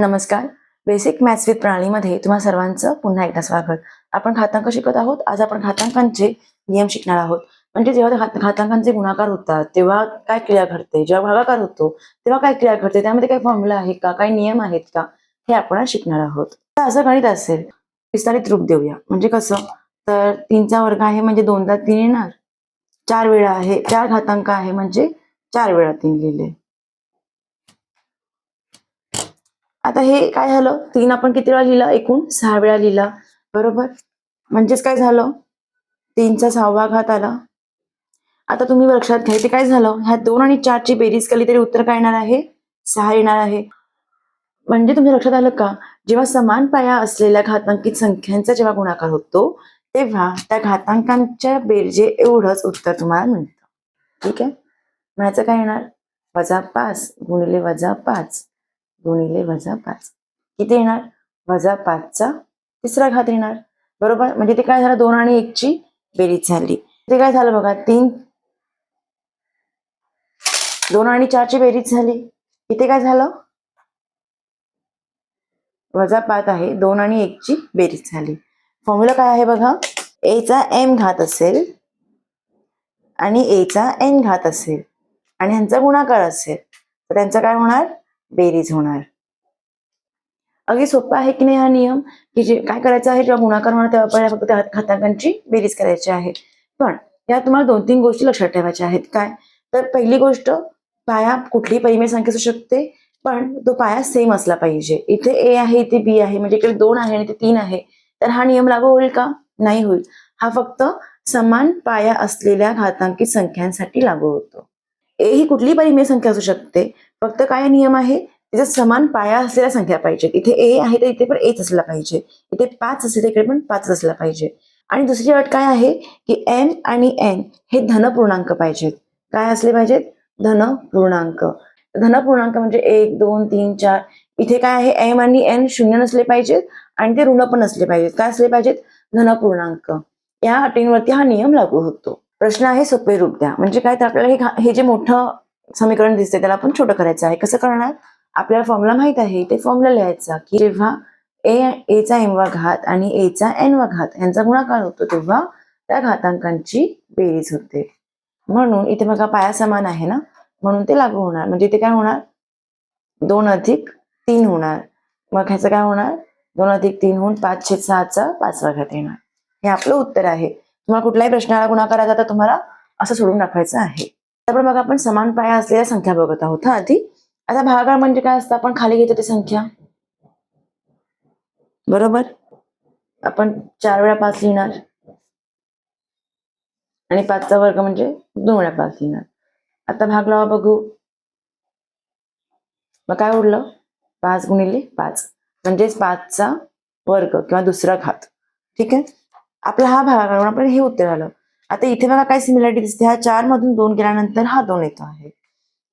नमस्कार. Basic maths with प्रणालीमध्ये तुम्हा सर्वांचं पुन्हा एकदा स्वागत. आपण घातांक शिकत आहोत. आज आपण घातांकांचे नियम शिकणार आहोत. म्हणजे जेव्हा घातांकांचे गुणाकार होतात तेव्हा काय क्रिया घडते? जेव्हा भागाकार होतो तेव्हा काय क्रिया घडते? त्यामध्ये काही फॉर्म्युला आहे का? काही नियम आहेत का? हे आपण शिकणार आहोत. तर असं गणित असेल विस्तारित रूप देऊया. म्हणजे कसं? तर तीनचा वर्ग आहे म्हणजे दोनदा तीन येणार. चार वेळा आहे चार घातांक आहे म्हणजे चार वेळा तीन लिहिले. आता हे काय झालं? तीन आपण किती वेळा लिहिलं? एकूण सहा वेळा लिहिला. बरोबर? म्हणजेच काय झालं? तीनचा सहावा घात आला. आता तुम्ही लक्षात घ्या ते काय झालं? ह्या दोन आणि चारची बेरीज केली तरी उत्तर काय येणार आहे? सहा येणार आहे. म्हणजे तुमच्या लक्षात आलं का? जेव्हा समान पाया असलेल्या घातांकित संख्यांचा जेव्हा गुणाकार होतो तेव्हा त्या घातांकांच्या बेरजे एवढंच उत्तर तुम्हाला मिळतं. ठीक आहे? म्हणायचं काय येणार? वजा पाच गुणिले वजा पाच. गुणिले वजा पाच. किती येणार? वजा पाचचा तिसरा घात येणार. बरोबर? म्हणजे ते काय झालं? दोन आणि एकची बेरीज झाली. ते काय झालं बघा? तीन. दोन आणि चारची बेरीज झाली. इथे काय झालं? वजा पाच आहे. दोन आणि एकची बेरीज झाली. फॉर्म्युला काय आहे बघा? एचा एम घात असेल आणि एचा एन घात असेल. आणि ह्यांचा गुणाकार असेल. तर त्यांचा काय होणार? बेरीज होणार. अगदी सोपा आहे की नाही हा नियम? की जे काय करायचं आहे जेव्हा गुणाकार होणार तेव्हा आपल्याला फक्त त्या घातांकांची बेरीज करायची आहे. पण या तुम्हाला दोन तीन गोष्टी लक्षात ठेवायच्या आहेत. काय? तर पहिली गोष्ट पाया कुठलीही परिमेय संख्या असू शकते पण तो पाया सेम असला पाहिजे. इथे ए आहे इथे बी आहे म्हणजे इकडे दोन आहे आणि इथे तीन आहे. तर हा नियम लागू होईल का? नाही होईल. हा फक्त समान पाया असलेल्या घातांकित संख्यांसाठी लागू होतो. ए ही कुठली परिमेय संख्या असू शकते फक्त काय नियम आहे? तिचा समान पाया असलेल्या संख्या पाहिजेत इथे ए आहे तर इथे पण एच असला पाहिजे. इथे पाच असेल तर इकडे पण पाच असला पाहिजे. आणि दुसरी अट काय आहे? की एम आणि एन हे धनपूर्णांक पाहिजेत. काय असले पाहिजेत? धनपूर्णांक धनपूर्णांक म्हणजे एक दोन तीन चार. इथे काय आहे? एम आणि एन शून्य नसले पाहिजेत आणि ते ऋण पण असले पाहिजेत. काय असले पाहिजेत? धनपूर्णांक या अटींवरती हा नियम लागू होतो. प्रश्न आहे सोपे रूप द्या. म्हणजे काय तर आपल्याला हे जे मोठं समीकरण दिसते त्याला आपण छोटं करायचं आहे. कसं करणार? आपल्याला फॉर्म्युला माहीत आहे ते फॉर्म्युला लिहायचा की जेव्हा ए एचा एम वा घात आणि एचा एन वा घात यांचा गुणाकार होतो तेव्हा त्या घातांकांची बेरीज होते. म्हणून इथे बघा पाया समान आहे ना? म्हणून ते लागू होणार. म्हणजे इथे काय होणार? दोन अधिक तीन होणार. मग ह्याचं काय होणार? दोन अधिक तीन होऊन पाच छेद सहाचा पाचवा घात येणार. हे आपलं उत्तर आहे. तुम्हाला कुठल्याही प्रश्नाला गुणाकार आला तर तुम्हाला असं सोडून दाखवायचं आहे. त्यामुळे मग आपण समान पाया असलेल्या संख्या बघत आहोत हा आधी. आता भागाकार म्हणजे काय असतं? आपण खाली घेतो ती संख्या. बरोबर? आपण चार वेळा पाच लिहिणार. आणि पाचचा वर्ग म्हणजे दोन वेळा पाच लिहिणार. आता भाग लावा बघू. मग काय उरलं? पाच गुणिले पाच. म्हणजेच पाचचा वर्ग किंवा दुसरा घात. ठीक आहे? आपला हा भागाकार म्हणून आपण हे उत्तर आलं. आता इथे बघा काय सिमिलॅरिटी दिसते. हा चार मधून दोन गेल्यानंतर हा दोन येतो आहे.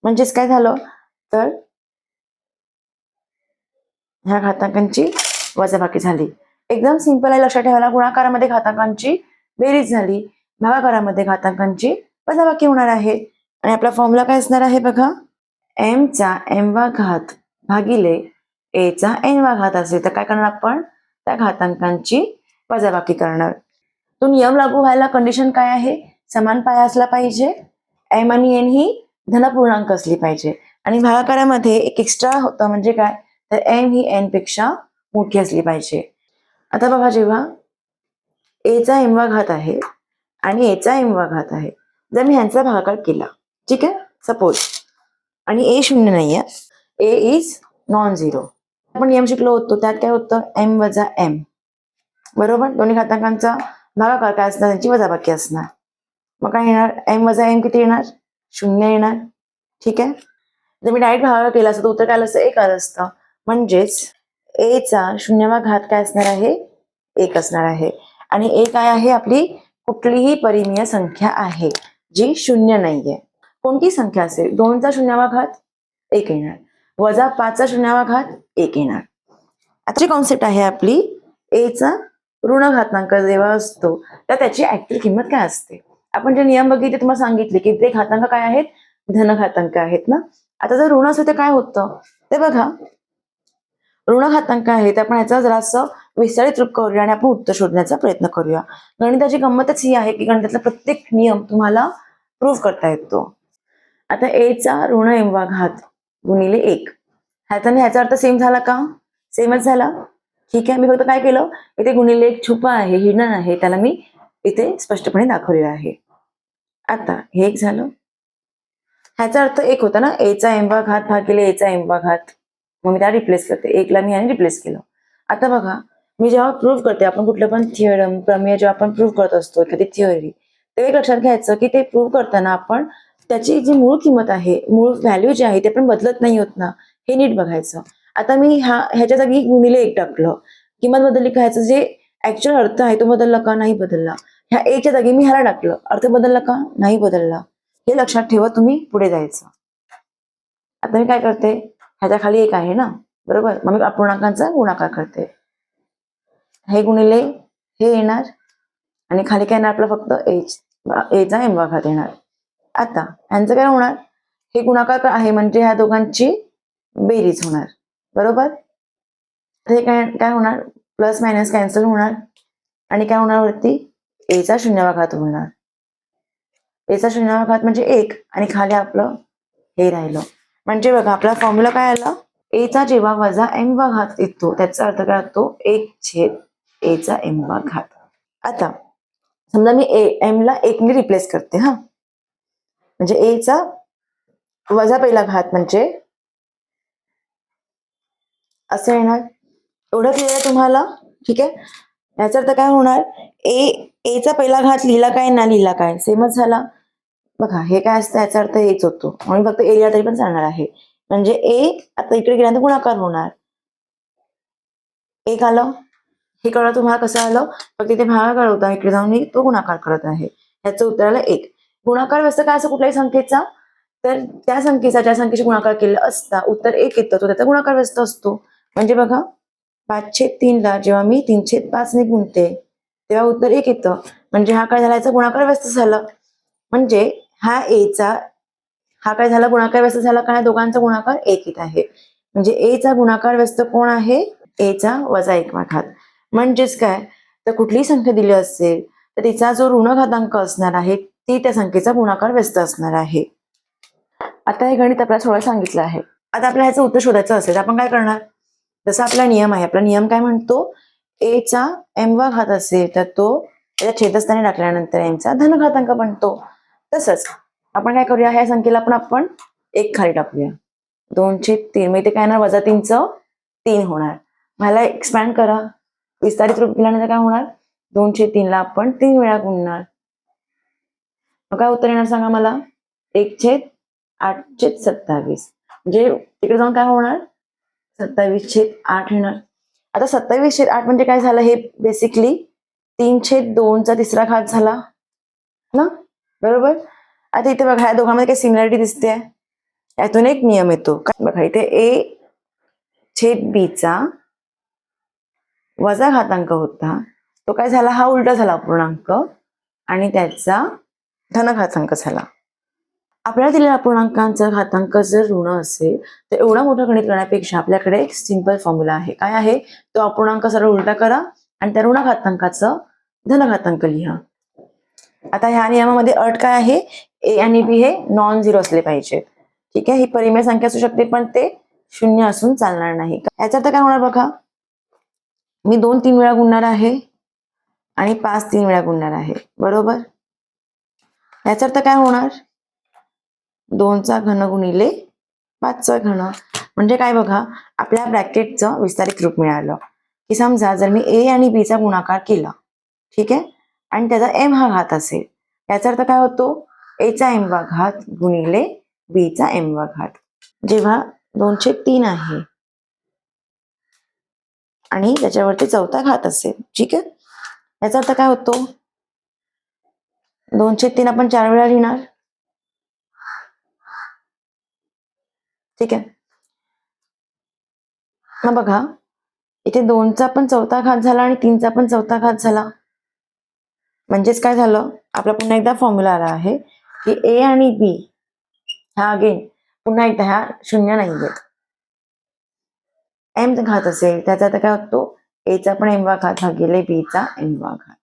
म्हणजेच काय झालं? तर ह्या घातांकांची वजाबाकी झाली. एकदम सिंपल आहे लक्षात ठेवायला. गुणाकारामध्ये घातांकांची बेरीज झाली. भागाकारामध्ये घातांकांची वजाबाकी होणार आहे. आणि आपला फॉर्म्युला काय असणार आहे बघा? एम चा एम वा घात भागिले ए चा एन वा घात असेल. तर काय करणार आपण? त्या घातांकांची वजाबाकी करणार. तो नियम लागू व्हायला कंडिशन काय आहे? समान पाया असला पाहिजे. एम आणि एन ही धनपूर्णांक असली पाहिजे. आणि भागाकारामध्ये एक एक्स्ट्रा होतं म्हणजे काय? तर एम ही एनपेक्षा मोठी असली पाहिजे. आता बघा जेव्हा एचा एम घात आहे आणि एचा एम घात आहे. जर मी ह्यांचा भागाकार केला ठीक आहे? सपोज आणि ए शून्य नाहीये. ए इज नॉन झिरो आपण नियम शिकलो होतो त्यात काय होतं? एम वजा एम बरोबर? दोन्ही घातांकांचा भागाकार काय असणार? त्यांची वजाबाकी असणार. मग काय येणार? एम वजा एम किती येणार? शून्य येणार. ठीक आहे? जर मी डायरेक्ट भागाकार केला असतं तर उत्तर काय आलं असतं? एक आलं असतं. म्हणजेच एचा शून्यवा घात काय असणार आहे? एक असणार आहे. आणि ए काय आहे? आपली कुठलीही परिमीय संख्या आहे जी शून्य नाहीये. कोणती संख्या असेल? दोनचा शून्यावा घात एक येणार. वजा पाचचा शून्यावा घात एक येणार. आजची कॉन्सेप्ट आहे आपली एचा ऋण घातांक जेव्हा असतो तर त्याची ऍक्च्युअल किंमत काय असते? आपण जे नियम बघितले तुम्हाला सांगितले की ते घातांक काय आहेत? धन घातांक आहेत ना? आता जर ऋण असेल ते काय होतं? ते बघा. ऋण घातांक आहे ते आपण याचा जरासं विस्तारित रूप करूया आणि आपण उत्तर शोधण्याचा प्रयत्न करूया. गणिताची गंमतच ही आहे की गणितातला प्रत्येक नियम तुम्हाला प्रूव्ह करता येतो. आता ए चा ऋण एम वा घात गुणिले एक. ह्याचा ह्याचा अर्थ सेम झाला का? सेमच झाला. ठीक आहे मी फक्त काय केलं इथे गुणिले एक छुपा आहे हिडन आहे त्याला मी इथे स्पष्टपणे दाखवलेलं आहे. आता हे एक झालं. ह्याचा अर्थ एक होता ना एचा एम्बा घात भागिले एचा एम्बा घात मग मी त्या रिप्लेस करते. एकला मी याने रिप्लेस केलं. आता बघा मी जेव्हा प्रूव्ह करते आपण कुठलं पण थिअरम प्रमेय जेव्हा आपण प्रूव्ह करत असतो एखादी थिअरी ते एक लक्षात घ्यायचं की ते प्रूव्ह करताना आपण त्याची जी मूळ किंमत आहे मूळ व्हॅल्यू जी आहे ते आपण बदलत नाही होत ना. हे नीट बघायचं. आता मी ह्या ह्याच्या जागी गुणिले एक टाकलं. किंमत बदलली का? जे ऍक्च्युअल अर्थ आहे तो बदलला का? नाही बदलला. ह्या एच्या जागी मी ह्याला टाकलं. अर्थ बदलला का? नाही बदलला. हे लक्षात ठेवा तुम्ही पुढे जायचं. आता मी काय करते? ह्याच्या खाली एक आहे ना? बरोबर? मग मी अपूर्णांकांचा गुणाकार करते. हे गुणिले हे येणार आणि खाली काय येणार आपलं फक्त एच एचा एम घात येणार. आता ह्यांचं काय होणार? हे गुणाकार आहे? म्हणजे ह्या दोघांची बेरीज होणार. बरोबर? हे काय काय होणार? प्लस मायनस कॅन्सल होणार. आणि काय होणार वरती? एचा शून्यवाघात होणार. एचा शून्यवाघात म्हणजे एक. आणि खाली आपलं हे राहिलं. म्हणजे बघा आपला फॉर्म्युला काय आला? एचा जेव्हा वजा एम वा घात येतो त्याचा अर्थ काय होतो? एक छेद एचा एम वा घात आता समजा मी ए एम ला एक ने रिप्लेस करते हा. म्हणजे एचा वजा पहिला घात म्हणजे असं येणार? एवढं क्लिअर आहे तुम्हाला? ठीक आहे? याचा अर्थ काय होणार? ए एचा पहिला घात लिहिला काय ना लिहिला काय? सेमच झाला. बघा हे काय असतं? याचा अर्थ हेच होतो. म्हणून फक्त एरिया तरी पण चालणार आहे. म्हणजे ए आता इकडे गेल्यानंतर गुणाकार होणार. एक आलं. हे कळलं तुम्हाला कसं आलं? फक्त इथे भागाकार होता इकडे जाऊन मी तो गुणाकार करत आहे. ह्याचं उत्तर आलं एक. गुणाकार व्यस्त काय असं? कुठल्याही संख्येचा? तर त्या संख्येचा ज्या संख्येशी गुणाकार केला असता उत्तर एक येतं. तो त्याचा गुणाकार व्यस्त असतो. म्हणजे बघा पाचशे तीनला जेव्हा मी तीनशे पाचने गुणते तेव्हा उत्तर एक येतं. म्हणजे हा काय झाला याचा गुणाकार व्यस्त झाला. म्हणजे हा एचा हा काय झाला गुणाकार व्यस्त झाला काय दोघांचा गुणाकार एक येत आहे. म्हणजे एचा गुणाकार व्यस्त कोण आहे? एचा वजा एक घात म्हणजेच काय? तर कुठलीही संख्या दिली असेल तर तिचा जो ऋण घातांक असणार आहे ती त्या संख्येचा गुणाकार व्यस्त असणार आहे. आता हे गणित आपल्याला थोडं सांगितलं आहे. आता आपल्याला ह्याचं उत्तर शोधायचं असेल तर आपण काय करणार? जसा आपला नियम आहे आपला नियम काय म्हणतो? एचा एम वा घात असेल तर तो त्याच्या छेदस्थानी टाकल्यानंतर एमचा धनघातांक बनतो. तसंच आपण काय करूया? ह्या संख्येला पण आपण एक खाली टाकूया. दोनशे तीन. मग इथे काय येणार वजा तीनचं तीन होणार. मला एक्सपॅन्ड करा. विस्तारित रूप दिल्यानंतर काय होणार? दोनशे तीनला आपण तीन वेळा गुणणार. मग काय उत्तर येणार सांगा मला? एक छेद आठ छेद सत्तावीस. म्हणजे तिकडे जाऊन काय होणार? सत्तावीस छेद आठ येणार आता सत्तावीस छेद आठ म्हणजे काय झालं? हे बेसिकली तीन छेद दोनचा तिसरा घात झाला. ना? बरोबर? आता इथे बघा या दोघांमध्ये काही सिमिलॅरिटी दिसते. यातून एक नियम येतो. काय? बघा इथे ए छेद बीचा वजा घातांक होता. तो काय झाला? हा उलटा झाला पूर्णांक. आणि त्याचा धनघातांक झाला. आपल्याला दिलेल्या अपूर्णांकांचा घातांक जर ऋण असेल तर एवढा मोठा गणित करण्यापेक्षा आपल्याकडे एक सिंपल फॉर्म्युला आहे. काय आहे? तो अपूर्णांक सरळ उलटा करा आणि त्या ऋण घातांकाचं धनघातांक लिहा. आता ह्या नियमामध्ये अट काय आहे? ए आणि बी हे नॉन झिरो असले पाहिजे ठीक आहे? ही परिमेय संख्या असू शकते पण ते शून्य असून चालणार नाही. याचा अर्थ काय होणार बघा? मी दोन तीन वेळा गुणणार आहे आणि पाच तीन वेळा गुणणार आहे. बरोबर? याचा अर्थ काय होणार? दोनचा घन गुणिले पाचचा घन. म्हणजे काय बघा आपल्या ब्रॅकेटचं विस्तारित रूप मिळालं. की समजा जर मी ए आणि बीचा गुणाकार केला ठीक आहे? आणि त्याचा एम हा घात असेल याचा अर्थ काय होतो? एचा एम वा घात गुणिले बीचा एम वा घात. जेव्हा दोनशे तीन आहे आणि त्याच्यावरती चौथा घात असेल ठीक आहे? याचा अर्थ काय होतो? दोनशे तीन आपण चार वेळा लिहिणार. ठीक आहे. हा बघा इथे दोनचा पण चौथा घात झाला आणि तीनचा पण चौथा घात झाला. म्हणजेच काय झालं? आपला पुन्हा एकदा फॉर्म्युला आला आहे की ए आणि बी ह्या अगेन पुन्हा एकदा ह्या शून्य नाही आहेत एम घात असेल त्याचा आता काय होतो एचा पण एमवा घात भागिले बीचा एमवा घात.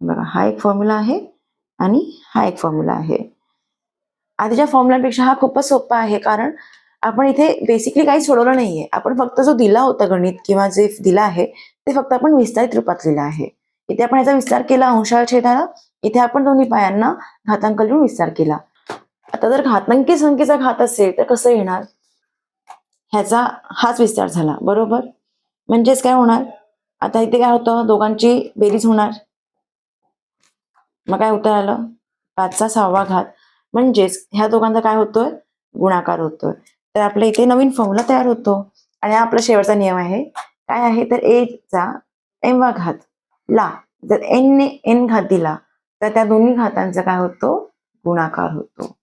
बघा हा एक फॉर्म्युला आहे आणि हा एक फॉर्म्युला आहे. आधीच्या फॉर्म्युलापेक्षा हा खूपच सोपा आहे. कारण आपण इथे बेसिकली काही सोडवलं नाहीये. आपण फक्त जो दिला होता गणित किंवा जे दिला आहे ते फक्त आपण विस्तारित रूपात लिहिलं आहे. इथे आपण याचा विस्तार केला अंशाळ छेदाला. इथे आपण दोन्ही पायांना घातांक लिहून विस्तार केला. आता जर घातांकी संख्येचा घात असेल तर कसं येणार? ह्याचा हाच विस्तार झाला. बरोबर? म्हणजेच काय होणार? आता इथे काय होतं? दोघांची बेरीज होणार. मग काय उत्तर आलं? पाचचा सहावा घात. म्हणजेच ह्या दोघांचा काय होतोय? गुणाकार होतोय. तर आपल्या इथे नवीन फॉर्म्युला तयार होतो. आणि आपला शेवटचा नियम आहे. काय आहे? तर ए चा एम वा घात ला. जर एन ने एन घात दिला तर त्या दोन्ही घातांचा काय होतो? गुणाकार होतो.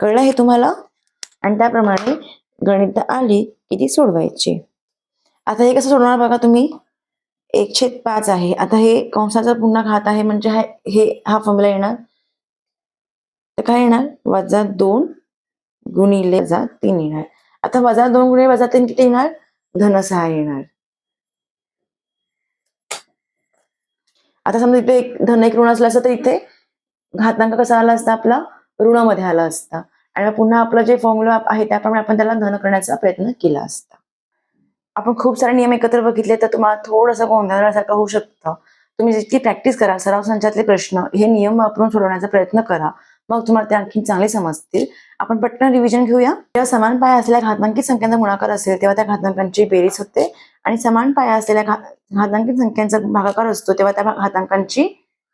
कळलं हे तुम्हाला? आणि त्याप्रमाणे गणित आली की ती सोडवायची. आता हे कसं सोडवणार बघा तुम्ही? एकशे पाच आहे. आता हे कंसाचा पुन्हा घात आहे. म्हणजे हा हे हा फॉर्म्युला येणार. तर काय येणार? वजा दोन गुणिले वजा तीन येणार. आता वजा दोन गुणिले वजा तीन किती येणार? धन सहा येणार. आता समजा इथे एक धन एक ऋण असला असतं तर इथे घातांक कसा आला असता? आपला ऋणामध्ये आला असता. आणि पुन्हा आपलं जे फॉर्म्युला आहे त्याप्रमाणे आपण त्याला धन करण्याचा प्रयत्न केला असता. आपण खूप सारे नियम एकत्र बघितले तर तुम्हाला थोडंसं गोंधळासारखं होऊ शकतं. तुम्ही जितकी प्रॅक्टिस करा सराव संचातले प्रश्न हे नियम वापरून सोडवण्याचा प्रयत्न करा. मग तुम्हाला ते आणखी चांगले समजतील. आपण पटकन रिव्हिजन घेऊया. जेव्हा समान पाया असलेल्या घातांकित संख्यांचा गुणाकार असेल तेव्हा त्या घातांकांची बेरीज होते. आणि समान पाया असलेल्या घा घातांकित संख्यांचा भागाकार असतो तेव्हा त्या घातांकांची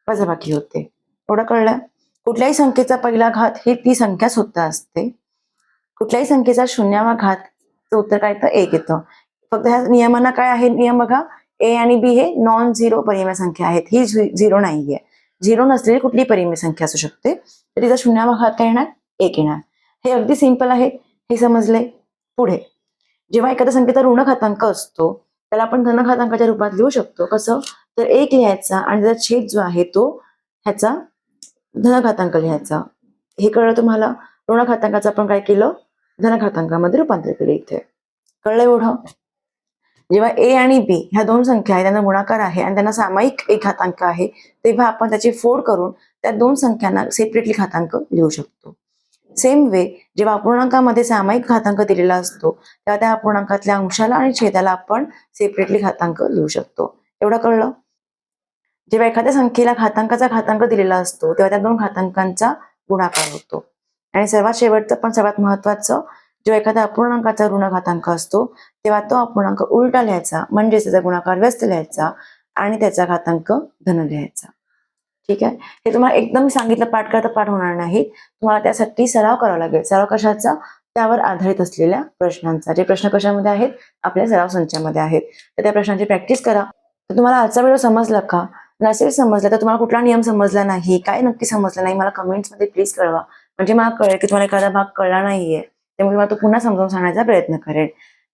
वजाबाकी होते. एवढं कळलं? कुठल्याही संख्येचा पहिला घात ही ती संख्या स्वतः असते. कुठल्याही संख्येचा शून्यावा घात उत्तर काय येतं? एक येतं. फक्त ह्या नियमांना काय आहे? नियम बघा. ए आणि बी हे नॉन झिरो परिमेय संख्या आहेत. ही झिरो नाहीये. झिरो नसलेली कुठली परिमेय संख्या असू शकते. तर तिचा शून्यावा घात काय येणार एक येणार. हे अगदी सिंपल आहे. हे समजले पुढे. जेव्हा एखाद्या संख्येचा ऋण घातांक असतो त्याला आपण धन घातांकाच्या रूपात लिहू शकतो. कसं? तर एक लिहायचा आणि त्याचा छेद जो आहे तो ह्याचा धन घातांक लिहायचा. हे कळलं तुम्हाला? ऋण घातांकाचं आपण काय केलं? धन घातांकामध्ये रूपांतर केलं इथे. कळलं एवढं? जेव्हा ए आणि बी ह्या दोन संख्या आहेत त्यांना गुणाकार आहे आणि त्यांना सामायिक एक घातांक आहे तेव्हा आपण त्याची फोड करून त्या दोन संख्यांना सेपरेटली घातांक लिहू शकतो. सेम वे जेव्हा अपूर्णांकामध्ये सामायिक घातांक दिलेला असतो तेव्हा त्या अपूर्णांकातल्या अंशाला आणि छेदाला आपण सेपरेटली घातांक लिहू शकतो. एवढं कळलं? जेव्हा एखाद्या संख्येला घातांकाचा घातांक दिलेला असतो तेव्हा त्या दोन घातांकांचा गुणाकार होतो. आणि सर्वात शेवटचं पण सर्वात महत्वाचं जेव्हा एखाद्या अपूर्णांकाचा ऋणघातांक असतो तेव्हा तो अपूर्णांक उलटा लिहायचा म्हणजेच त्याचा गुणाकार व्यस्त लिहायचा आणि त्याचा घातांक धन लिहायचा. ठीक आहे? हे तुम्हाला एकदम सांगितलं पाठ करता पाठ होणार नाही. तुम्हाला त्यासाठी सराव करावा लागेल. सराव कशाचा? त्यावर आधारित असलेल्या प्रश्नांचा. जे प्रश्न कशामध्ये आहेत? आपल्या सराव संचामध्ये आहेत. तर त्या प्रश्नांची प्रॅक्टिस करा. तर तुम्हाला आजचा व्हिडिओ समजला का? नसेल समजला तर तुम्हाला कुठला नियम समजला नाही? काय नक्की समजलं नाही? मला कमेंट्समध्ये प्लीज कळवा. म्हणजे मला कळेल की तुम्हाला एखादा भाग कळला नाहीये. त्यामुळे मला तो पुन्हा समजावून सांगण्याचा प्रयत्न करेल.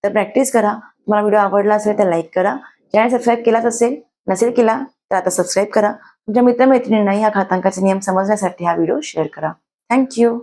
तर प्रॅक्टिस करा. तुम्हाला व्हिडिओ आवडला असेल तर लाईक करा. ज्याने सबस्क्राईब केलाच असेल नसेल केला तर आता सबस्क्राईब करा. तुमच्या मित्रमैत्रिणींना या घातांकाचे नियम समजण्यासाठी हा व्हिडिओ शेअर करा. थँक्यू